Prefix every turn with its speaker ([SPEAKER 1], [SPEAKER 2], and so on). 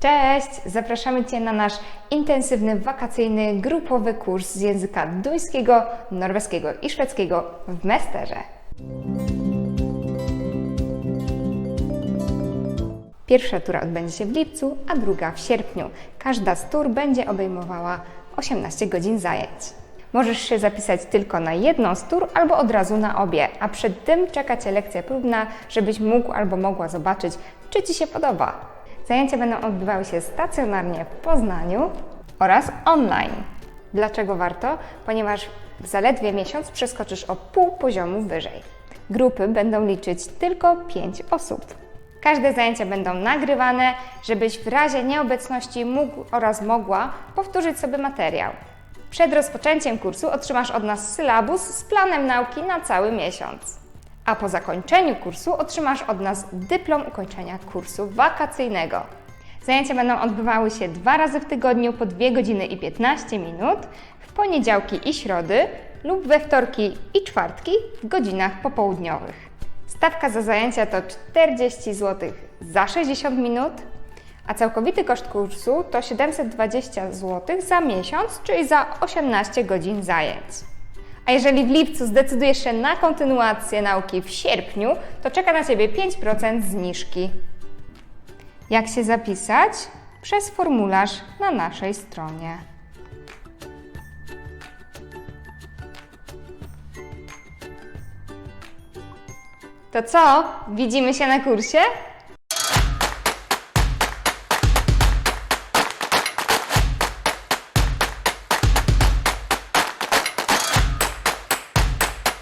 [SPEAKER 1] Cześć! Zapraszamy Cię na nasz intensywny, wakacyjny, grupowy kurs z języka duńskiego, norweskiego i szwedzkiego w Mesterze. Pierwsza tura odbędzie się w lipcu, a druga w sierpniu. Każda z tur będzie obejmowała 18 godzin zajęć. Możesz się zapisać tylko na jedną z tur albo od razu na obie, a przed tym czeka Cię lekcja próbna, żebyś mógł albo mogła zobaczyć, czy Ci się podoba. Zajęcia będą odbywały się stacjonarnie w Poznaniu oraz online. Dlaczego warto? Ponieważ w zaledwie miesiąc przeskoczysz o pół poziomu wyżej. Grupy będą liczyć tylko 5 osób. Każde zajęcia będą nagrywane, żebyś w razie nieobecności mógł oraz mogła powtórzyć sobie materiał. Przed rozpoczęciem kursu otrzymasz od nas sylabus z planem nauki na cały miesiąc. A po zakończeniu kursu otrzymasz od nas dyplom ukończenia kursu wakacyjnego. Zajęcia będą odbywały się dwa razy w tygodniu po 2 godziny i 15 minut, w poniedziałki i środy lub we wtorki i czwartki w godzinach popołudniowych. Stawka za zajęcia to 40 zł za 60 minut, a całkowity koszt kursu to 720 zł za miesiąc, czyli za 18 godzin zajęć. A jeżeli w lipcu zdecydujesz się na kontynuację nauki w sierpniu, to czeka na Ciebie 5% zniżki. Jak się zapisać? Przez formularz na naszej stronie. To co? Widzimy się na kursie?